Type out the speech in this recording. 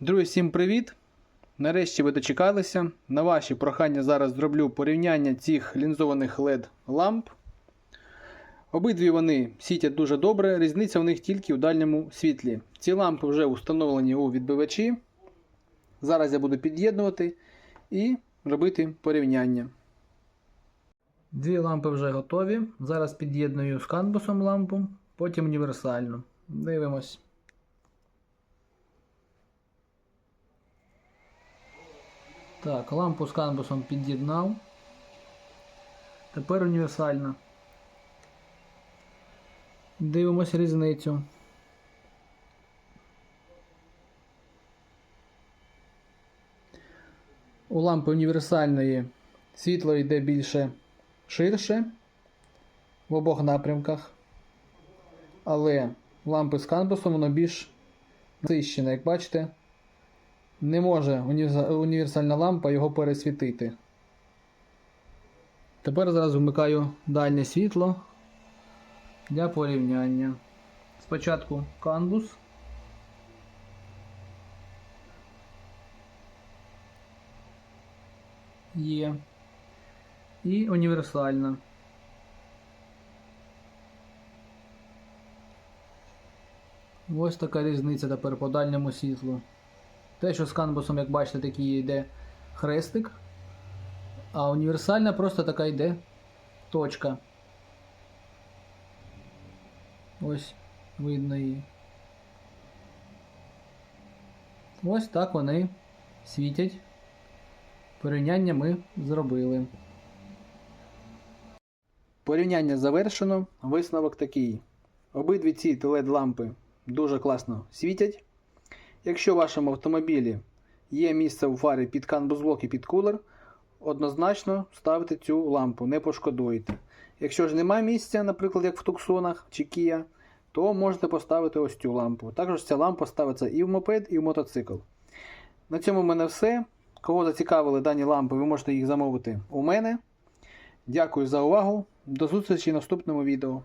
Друзі, всім привіт! Нарешті ви дочекалися. На ваші прохання зараз зроблю порівняння цих лінзованих LED ламп. Обидві вони світять дуже добре, різниця в них тільки у дальньому світлі. Ці лампи вже установлені у відбивачі. Зараз я буду під'єднувати і робити порівняння. Дві лампи вже готові. Зараз під'єдную з канбусом лампу, потім універсальну. Дивимось. Так, лампу з канбусом під'єднав. Тепер універсальна. Дивимось різницю. У лампи універсальної світло йде більше ширше в обох напрямках. Але лампи з канбусом воно більш насищене, як бачите не може універсальна лампа його пересвітити. Тепер зараз вмикаю дальнє світло для порівняння. Спочатку канбус. Є. І універсальна. Ось така різниця тепер по дальньому світлу. Те, що з канбусом, як бачите, такий йде хрестик. А універсальна просто така йде точка. Ось видно її. Ось так вони світять. Порівняння ми зробили. Порівняння завершено. Висновок такий. Обидві ці LED лампи дуже класно світять. Якщо в вашому автомобілі є місце у фарі під канбузблок і під кулер, однозначно ставте цю лампу, не пошкодуєте. Якщо ж немає місця, наприклад, як в Туксонах чи Kia, то можете поставити ось цю лампу. Також ця лампа ставиться і в мопед, і в мотоцикл. На цьому в мене все. Кого зацікавили дані лампи, ви можете їх замовити у мене. Дякую за увагу. До зустрічі в наступному відео.